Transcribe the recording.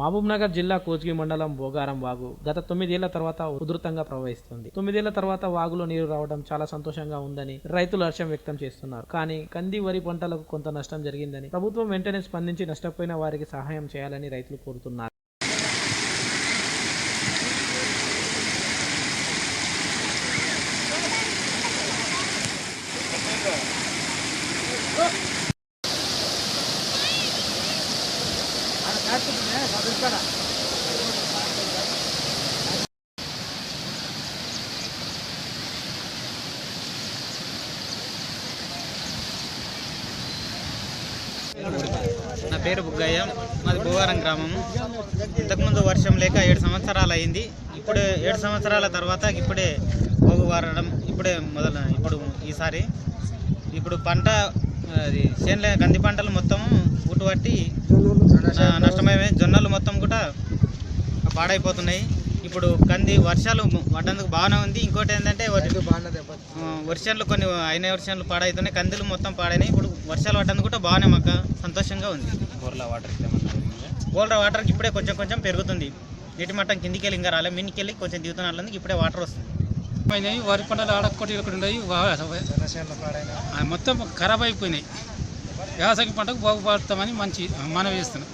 మహబూబ్ నగర్ జిల్లా కోజ్గి మండలం బోగారం వాగు గత తొమ్మిదేళ్ళ తర్వాత ఉధృతంగా ప్రవహిస్తుంది. తొమ్మిదేళ్ళ తర్వాత వాగులో నీరు రావడం చాలా సంతోషంగా ఉందని రైతులు హర్షం వ్యక్తం చేస్తున్నారు. కానీ కంది వరి పంటలకు కొంత నష్టం జరిగిందని ప్రభుత్వం వెంటనే స్పందించి నష్టపోయిన వారికి సహాయం చేయాలని రైతులు కోరుతున్నారు. నా పేరు బుగ్గయ్య. మాది భూవారం గ్రామం ఇంతకుముందు వర్షం లేక ఏడు సంవత్సరాలు అయింది. ఇప్పుడు ఏడు సంవత్సరాల తర్వాత ఇప్పుడే పోగు వారడం ఇప్పుడే మొదలు ఇప్పుడు ఈసారి. ఇప్పుడు పంట అది చేనులే కంది పంటలు మొత్తం ఊటుపట్టి ఆ, నష్టమయ్యాయి జొన్నలు మొత్తం కూడా పాడైపోతున్నాయి. ఇప్పుడు కంది వర్షాలు పడ్డందుకు బాగానే ఉంది. ఇంకోటి ఏంటంటే వర్షాలు కొన్ని అయిన వర్షాలు పాడైతున్నాయి. కందులు మొత్తం పాడైనాయి. ఇప్పుడు వర్షాలు పడ్డందుకు కూడా బాగానే మాకు సంతోషంగా ఉంది. బోర్ల వాటర్ గోల్డ్ వాటర్కి ఇప్పుడే కొంచెం కొంచెం పెరుగుతుంది. నీటి మట్టం కిందికి వెళ్ళి ఇంకా రాలే. మిన్నికి వెళ్ళి కొంచెం దిగుతున్నట్లుంది ఇప్పుడే వాటర్ వస్తుంది. పోయినాయి వరి పంటలు ఆడొక్కటి ఇక్కడ ఉన్నాయి మొత్తం ఖరాబ్ అయిపోయినాయి. వ్యవసాయ పంటకు బాగుపడతామని మంచి మనవి చేస్తున్నాం.